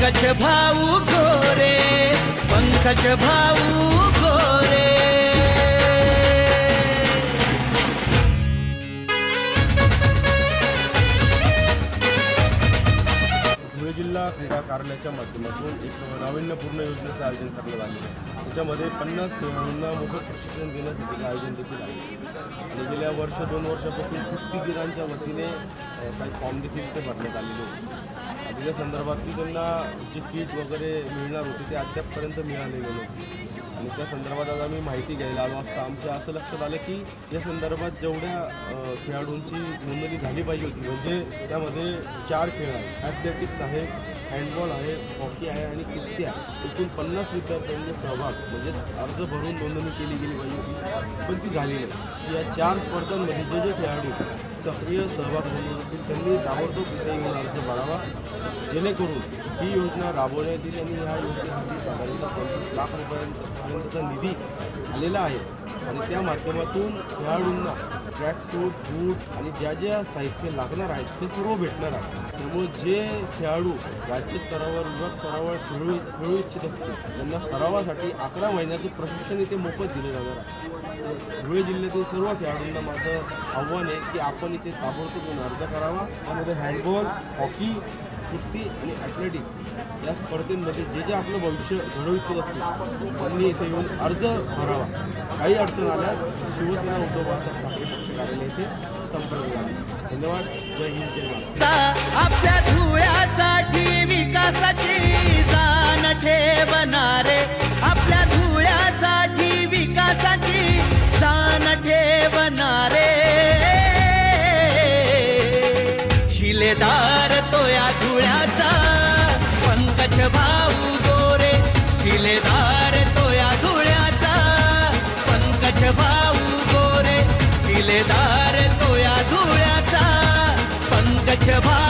पंकज भाऊ गोरे पंकज भाऊ गोरे. धुळे जिल्हा क्रीडा कार्यालयाच्या माध्यमातून एक नाविन्यपूर्ण योजनेचं आयोजन करण्यात आले आहे. त्याच्यामध्ये पन्नास खेळाडूंना मोफत प्रशिक्षण देण्यासाठी आयोजन देखील आहे. आणि गेल्या वर्ष दोन वर्षापासून कुस्तीगिरांच्या वतीने काही फॉर्म देखील इथे भरण्यात आलेले होते या संदर्भात संदर्भातली त्यांना जे किट वगैरे मिळणार होती ते अद्यापपर्यंत मिळालेले नव्हती आणि त्या संदर्भात आज आम्ही माहिती घ्यायला आलो असता आमच्या असं लक्षात आलं की या संदर्भात जेवढ्या खेळाडूंची नोंदणी झाली पाहिजे होती म्हणजे त्यामध्ये चार खेळ आहेत. ॲथलेटिक्स आहे हँडबॉल आहे हॉकी आहे आणि कुस्ती आहे. एकूण पन्नास विद्यार्थ्यांचे सहभाग म्हणजे अर्ज भरून नोंदणी केली गेली पाहिजे होती. पण ती झाली नाही. या चार स्पर्धांमध्ये जे जे खेळाडू सक्रिय सहभाग झाले असतील त्यांनी ताबडतोब तिथे येऊन अर्ज भरावा. जेणेकरून ही योजना राबवण्यात येईल आणि ह्या योजनेसाठी साधारणतः पंचवीस लाख रुपयांपर्यंतचा निधी आलेला आहे. आणि त्या माध्यमातून खेळाडूंना ट्रॅकसूट बूट आणि ज्या ज्या साहित्य लागणार आहेत ते सर्व भेटणार आहे. त्यामुळे जे खेळाडू राज्यस्तरावर विभाग स्तरावर खेळू खेळू इच्छित असतील त्यांना सरावासाठी अकरा महिन्याचं प्रशिक्षण इथे मोफत दिलं जाणार आहे. धुळे जिल्ह्यातील सर्व खेळाडूंना माझं आव्हान आहे की आपण इथे ताबडतोब येऊन अर्ज करावा. त्यामध्ये हँडबॉल हॉकी कुस्ती आणि ॲथलेटिक्स या स्पर्धेमध्ये जे जे आपलं भविष्य घडवू इच्छित असतील त्यांनी इथे येऊन अर्ज भरावा. काही अडचण आल्यास शिवसेना उद्धव बाळासाहेब ठाकरे पक्ष कार्यालय येथे संपर्क करा धन्यवाद. जय हिंद जय महाराष्ट्र आपल्या धुळ्यासाठी विकासाची जाण ठेवणारे आपल्या धुळ्यासाठी विकासाची जाण ठेवणारे. शिलेदार तो या धुळ्याचा पंकज भाऊ गोरे शिलेदार भाऊ गोरे शिलेदार तोया धुळ्याचा पंकज भाऊ